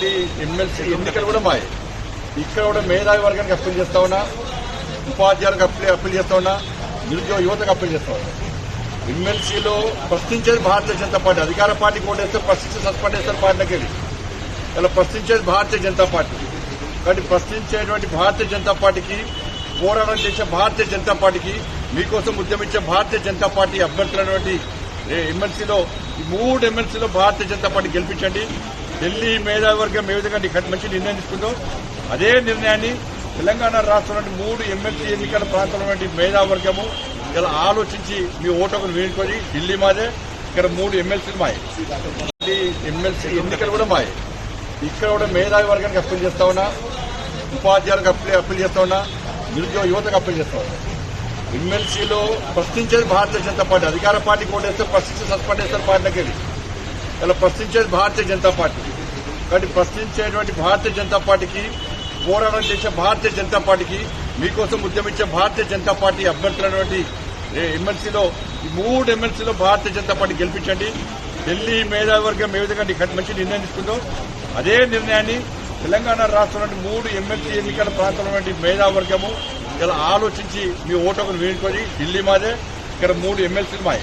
MLC ఎన్నికలు కూడా మాయ. ఇక్కడ కూడా మేధావి వర్గానికి అప్పీల్ చేస్తా ఉన్నా ఉపాధ్యాయులకు అప్పీల్ అప్పీల్ చేస్తా ఉన్నా నిరుద్యోగ యువతకు అప్పీల్ చేస్తా ఉన్నా. ఎమ్మెల్సీలో ప్రశ్నించేది భారతీయ జనతా పార్టీ. అధికార పార్టీ కోటేస్తే ప్రశ్నించి సస్పెండ్ చేస్తారు పార్టీకి వెళ్ళి. ఇలా ప్రశ్నించేది భారతీయ జనతా పార్టీ. కాబట్టి ప్రశ్నించేటువంటి భారతీయ జనతా పార్టీకి పోరాటం చేసే భారతీయ జనతా పార్టీకి మీకోసం ఉద్యమించే భారతీయ జనతా పార్టీ అభ్యర్థులైనటువంటి ఎమ్మెల్సీలో ఈ మూడు ఎమ్మెల్సీలో భారతీయ జనతా పార్టీ గెలిపించండి. ఢిల్లీ మేధావి వర్గం ఏ విధంగా ని- మంచి నిర్ణయం తీసుకుందో అదే నిర్ణయాన్ని తెలంగాణ రాష్ట్రంలోని మూడు ఎమ్మెల్సీ ఎన్నికల ప్రాంతంలో మేధావి వర్గము ఇలా ఆలోచించి మీ ఓటకులు వేడుకొని ఢిల్లీ మాదే ఇక్కడ మూడు ఎమ్మెల్సీలు మాయే. ఎమ్మెల్సీ ఎన్నికలు కూడా మాయే. ఇక్కడ కూడా మేధావి వర్గానికి అప్పీల్ చేస్తా ఉన్నా ఉపాధ్యాయులకు అప్పీల్ అప్పీల్ చేస్తా ఉన్నా నిరుద్యోగ యువతకు అప్పీల్ చేస్తా ఉన్నా. ఎమ్మెల్సీలో ప్రశ్నించేది భారతీయ జనతా పార్టీ అధికార పార్టీకి ఓటేస్తే ప్రశ్నించి సస్పెండ్ చేస్తారు పార్టీకి వెళ్ళి ఇలా ప్రశ్నించేది భారతీయ జనతా పార్టీ. కాబట్టి ప్రశ్నించేటువంటి భారతీయ జనతా పార్టీకి పోరాటం చేసే భారతీయ జనతా పార్టీకి మీకోసం ఉద్యమించే భారతీయ జనతా పార్టీ అభ్యర్థులైనటువంటి ఎమ్మెల్సీలో ఈ మూడు ఎమ్మెల్సీలో భారతీయ జనతా పార్టీ గెలిపించండి. ఢిల్లీ మేధావర్గం ఏ విధంగా ని- మంచి నిర్ణయం తీసుకుందో అదే నిర్ణయాన్ని తెలంగాణ రాష్ట్రంలోని మూడు ఎమ్మెల్సీ ఎన్నికల ప్రాంతంలోని మేధావర్గము ఇలా ఆలోచించి మీ ఓటకులు వేడుకొని ఢిల్లీ మాదే ఇక్కడ మూడు ఎమ్మెల్సీలు మాయే.